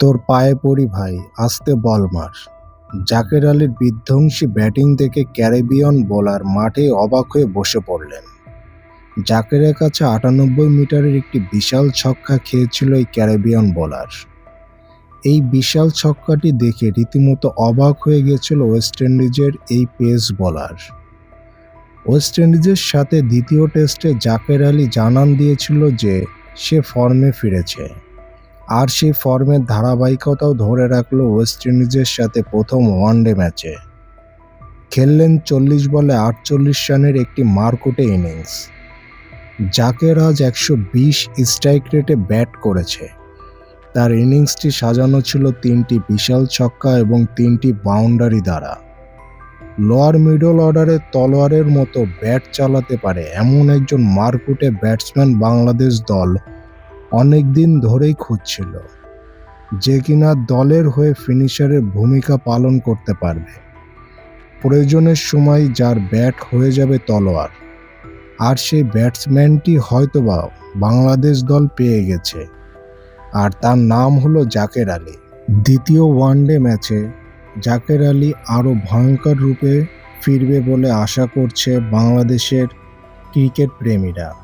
তোর পায়ে পড়ি ভাই, আস্তে বল মার। জাকের আলীর বিধ্বংসী ব্যাটিং দেখে ক্যারিবিয়ান বোলার মাঠে অবাক হয়ে বসে পড়লেন। জাকেরের কাছে আটানব্বই মিটারের একটি বিশাল ছক্কা খেয়েছিল এই ক্যারিবিয়ান বোলার। এই বিশাল ছক্কাটি দেখে রীতিমতো অবাক হয়ে গেছিল ওয়েস্ট ইন্ডিজের এই পেস বোলার। ওয়েস্ট ইন্ডিজের সাথে দ্বিতীয় টেস্টে জাকের আলী জানান দিয়েছিল যে সে ফর্মে ফিরেছে। আর সেই ফর্মের ধারাবাহিকতাও ধরে রাখল ওয়েস্ট ইন্ডিজের সাথে প্রথম ওয়ানডে ম্যাচে খেললেন চল্লিশ বলে আটচল্লিশ রানের একটি মারকুটে ইনিংস জাকের আজ একশো বিশ স্ট্রাইক রেটে ব্যাট করেছে। তার ইনিংসটি সাজানো ছিল তিনটি বিশাল ছক্কা এবং তিনটি বাউন্ডারি দ্বারা। লোয়ার মিডল অর্ডারে তলোয়ারের মতো ব্যাট চালাতে পারে এমন একজন মারকুটে ব্যাটসম্যান বাংলাদেশ দল অনেক দিন ধরেই খুঁজছিল যে কিনা দলের হয়ে ফিনিশারের ভূমিকা পালন করতে পারবে। প্রয়োজনের সময় যার ব্যাট হয়ে যাবে তলোয়ার। আর সেই ব্যাটসম্যানটি হয়তোবা বাংলাদেশ দল পেয়ে গেছে। আর তার নাম হলো জাকের আলী। দ্বিতীয় ওয়ানডে ম্যাচে জাকের আলী আরও ভয়ঙ্কর রূপে ফিরবে বলে আশা করছে বাংলাদেশের ক্রিকেট প্রেমীরা।